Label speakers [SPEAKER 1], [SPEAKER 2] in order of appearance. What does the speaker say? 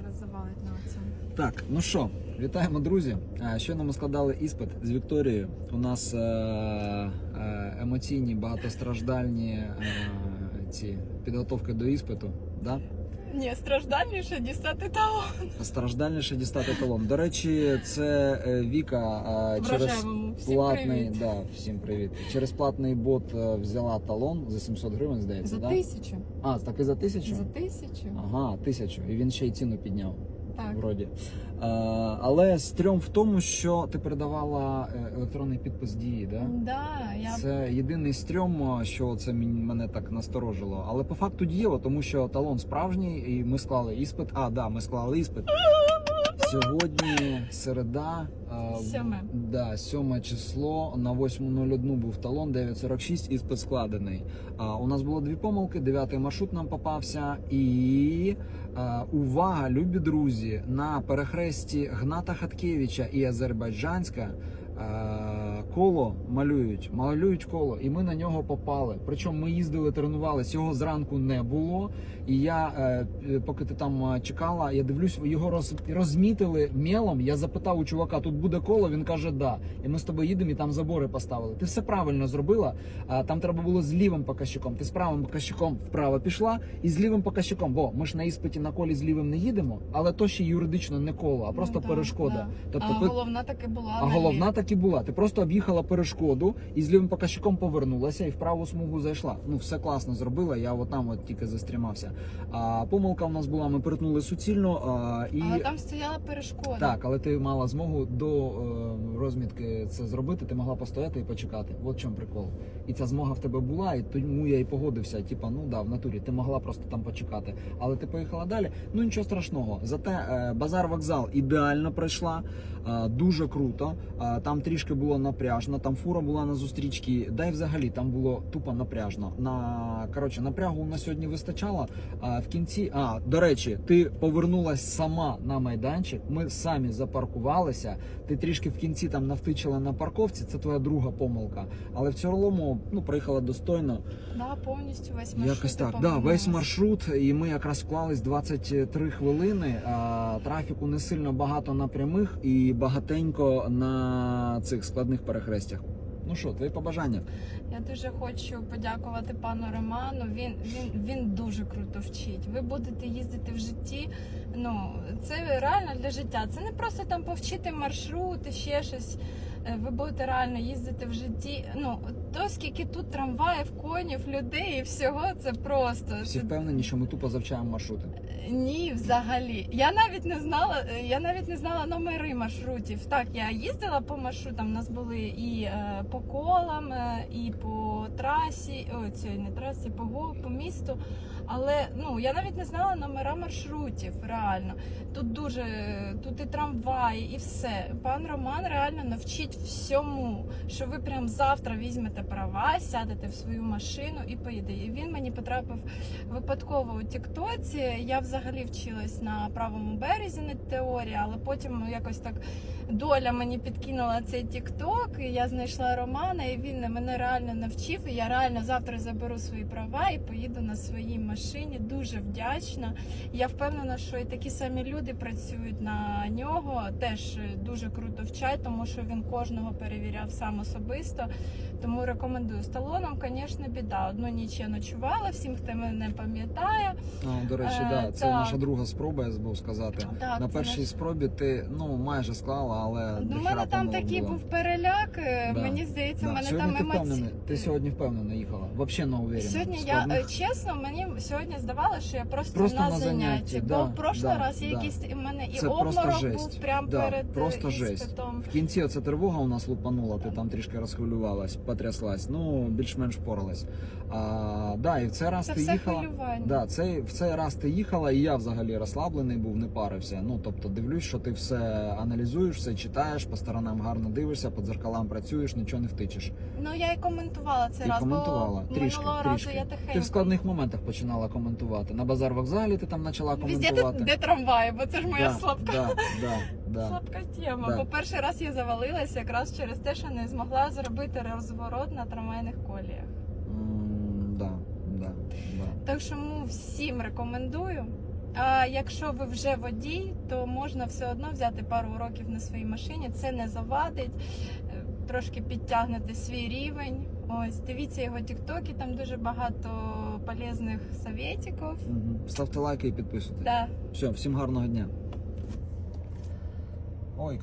[SPEAKER 1] зараз завалить на оцю.
[SPEAKER 2] Так, ну що, вітаємо, друзі. Е, Щойно ми складали іспит з Вікторією. У нас е, е, емоційні, багатостраждальні ці підготовки до іспиту. Да?
[SPEAKER 1] Ні, страждальніше дістати талон.
[SPEAKER 2] Страждальніше дістати талон. До речі, це е, Віка е, через.
[SPEAKER 1] Всім
[SPEAKER 2] платний,
[SPEAKER 1] привіт.
[SPEAKER 2] да, всім привіт. Через платний бот е, взяла талон за 700 гривень, здається.
[SPEAKER 1] За
[SPEAKER 2] да?
[SPEAKER 1] тисячу.
[SPEAKER 2] А, так і за тисячу?
[SPEAKER 1] За тисячу.
[SPEAKER 2] Ага, тисячу. І він ще й ціну підняв.
[SPEAKER 1] Так.
[SPEAKER 2] Вроді. Е, але стрьом в тому, що ти передавала е, електронний підпис дії, да?
[SPEAKER 1] Да, я
[SPEAKER 2] Це єдиний стрьом, що це мене так насторожило. Але по факту дієво, тому що талон справжній, і ми склали іспит. А, да, ми склали іспит. Сьогодні середа.
[SPEAKER 1] Сьоме.
[SPEAKER 2] Да, сьоме число. На 8.01 був талон, 9.46, і спецкладений. А, у нас було дві помилки. Дев'ятий маршрут нам попався. І а, увага, любі друзі, на перехресті Гната Хаткевича і Азербайджанська. е, Коло малюють, малюють коло, і ми на нього попали. Причому ми їздили, тренувалися, його зранку не було. І я, е, поки ти там е, чекала, я дивлюсь, його роз, розмітили мелом. Я запитав у чувака, тут буде коло. Він каже, да. І ми з тобою їдемо і там забори поставили. Ти все правильно зробила. А там треба було з лівим показчиком. Ти з правим показчиком вправо пішла і з лівим показчиком. Бо ми ж на іспиті на колі з лівим не їдемо, але то ще юридично не коло, а просто
[SPEAKER 1] Ну, да,
[SPEAKER 2] перешкода.
[SPEAKER 1] да.
[SPEAKER 2] Тобто,
[SPEAKER 1] а головна таки була.
[SPEAKER 2] а головна так і була. Ти просто об'їхала перешкоду і з лівим показчиком повернулася і в праву смугу зайшла. Ну все класно зробила. Я от там от тільки застрімався. А помилка в нас була. Ми перетнули суцільно. А, і
[SPEAKER 1] Але там стояла перешкода.
[SPEAKER 2] так, але ти мала змогу до е, розмітки це зробити. Ти могла постояти і почекати. От в чому прикол. І ця змога в тебе була, і тому я і погодився. Типа, ну да, в натурі ти могла просто там почекати. Але ти поїхала далі. Ну нічого страшного. Зате е, базар вокзал ідеально пройшла. е, дуже круто. Е, там трішки було напряжно. Там фура була на зустрічці. Да й взагалі там було тупо напряжно. На коротше, напрягу на сьогодні вистачало. А в кінці, а до речі, ти повернулась сама на майданчик. Ми самі запаркувалися. Ти трішки в кінці там навтичила на парковці. Це твоя друга помилка. Але в цілому ну проїхала достойно.
[SPEAKER 1] Да, повністю весь маршрут.
[SPEAKER 2] Якось так. Да, весь маршрут, і ми якраз вклались 23 хвилини. А, трафіку не сильно багато на прямих і багатенько на цих складних перехрестях. Ну що, твої побажання?
[SPEAKER 1] Я дуже хочу подякувати пану Роману. Він він він дуже круто вчить. Ви будете їздити в житті. Ну це реально для життя. Це не просто там повчити маршрути, ще щось. Е, Ви будете реально їздити в житті. Ну то скільки тут трамваїв, конів, людей і всього, це просто
[SPEAKER 2] Всі впевнені, що ми тупо завчаємо маршрути.
[SPEAKER 1] Ні, взагалі. Я навіть не знала, е, я навіть не знала номери маршрутів. Так, я їздила по маршрутам. У нас були і е, по колам, е, і по трасі, о, цієї не трасі, по, го- по місту. Але ну я навіть не знала номера маршрутів. Реально. Тут дуже тут і трамваї, і все. Пан Роман реально навчить всьому, що ви прям завтра візьмете права, сядете в свою машину і поїдете. І він мені потрапив випадково у Тіктоці. Я взагалі вчилась на правому березі на теорії, але потім ну, якось так доля мені підкинула цей Тікток, і я знайшла Романа, і він мене реально навчив. І я реально завтра заберу свої права і поїду на своїй машині. Дуже вдячна. Я впевнена, що і такі самі люди працюють на нього. Теж е, дуже круто вчать, тому що він кожного перевіряв сам особисто. Тому рекомендую з талоном, звісно, біда. Одну ніч я ночувала, всім, хто мене пам'ятає.
[SPEAKER 2] А, до речі,
[SPEAKER 1] Е,
[SPEAKER 2] да, це
[SPEAKER 1] так.
[SPEAKER 2] наша друга спроба, я забув сказати.
[SPEAKER 1] Так,
[SPEAKER 2] На першій
[SPEAKER 1] наш-
[SPEAKER 2] спробі ти ну майже склала, але
[SPEAKER 1] Ну,
[SPEAKER 2] до
[SPEAKER 1] у мене там такий був переляк. е,
[SPEAKER 2] Да,
[SPEAKER 1] Мені здається,
[SPEAKER 2] Да.
[SPEAKER 1] мене
[SPEAKER 2] Сьогодні
[SPEAKER 1] там емоції.
[SPEAKER 2] Ти сьогодні впевнено їхала. Взагалі не уверена.
[SPEAKER 1] Сьогодні
[SPEAKER 2] В
[SPEAKER 1] я е, чесно, мені сьогодні здавалося, що я просто,
[SPEAKER 2] Просто
[SPEAKER 1] на,
[SPEAKER 2] на
[SPEAKER 1] занятті.
[SPEAKER 2] занятті,
[SPEAKER 1] Бо в прошлий
[SPEAKER 2] да,
[SPEAKER 1] раз я
[SPEAKER 2] да.
[SPEAKER 1] якийсь у мене і
[SPEAKER 2] Це
[SPEAKER 1] обморок
[SPEAKER 2] жесть.
[SPEAKER 1] був прямо
[SPEAKER 2] Да,
[SPEAKER 1] перед е,
[SPEAKER 2] просто жесть.
[SPEAKER 1] іспитом.
[SPEAKER 2] В кінці оця тривога у нас лупанула, ти там трішки розхвилювалась, потряслась. Ну, більш-менш впоралась. А, да, і в цей раз
[SPEAKER 1] Це
[SPEAKER 2] ти їхала. Да, цей, в цей раз ти їхала, і я взагалі розслаблений був, не парився. Ну, тобто, дивлюсь, що ти все аналізуєш, все читаєш, по сторонам гарно дивишся, по дзеркалам працюєш, нічого не втичеш.
[SPEAKER 1] Ну я і коментувала цей
[SPEAKER 2] І
[SPEAKER 1] раз,
[SPEAKER 2] коментувала
[SPEAKER 1] бо
[SPEAKER 2] трішки,
[SPEAKER 1] минулого разу я тихенько.
[SPEAKER 2] Ти в складних моментах починала коментувати. На базар вокзалі ти там почала
[SPEAKER 1] Везде де, де трамваї, бо це ж моя
[SPEAKER 2] да,
[SPEAKER 1] слабка.
[SPEAKER 2] Да, да, да.
[SPEAKER 1] Слабка тема.
[SPEAKER 2] Да.
[SPEAKER 1] Бо перший раз я завалилася якраз через те, що не змогла зробити розворот на трамвайних коліях.
[SPEAKER 2] Да, да, да.
[SPEAKER 1] Так що ну, всім рекомендую. А якщо ви вже водій, то можна все одно взяти пару уроків на своїй машині. Це не завадить, е, трошки підтягнути свій рівень. Ось дивіться його тіктоки, там дуже багато полезних советиків.
[SPEAKER 2] Мгм. Ставте лайки і підписуйтесь.
[SPEAKER 1] Да.
[SPEAKER 2] Все, всім гарного дня. Ой,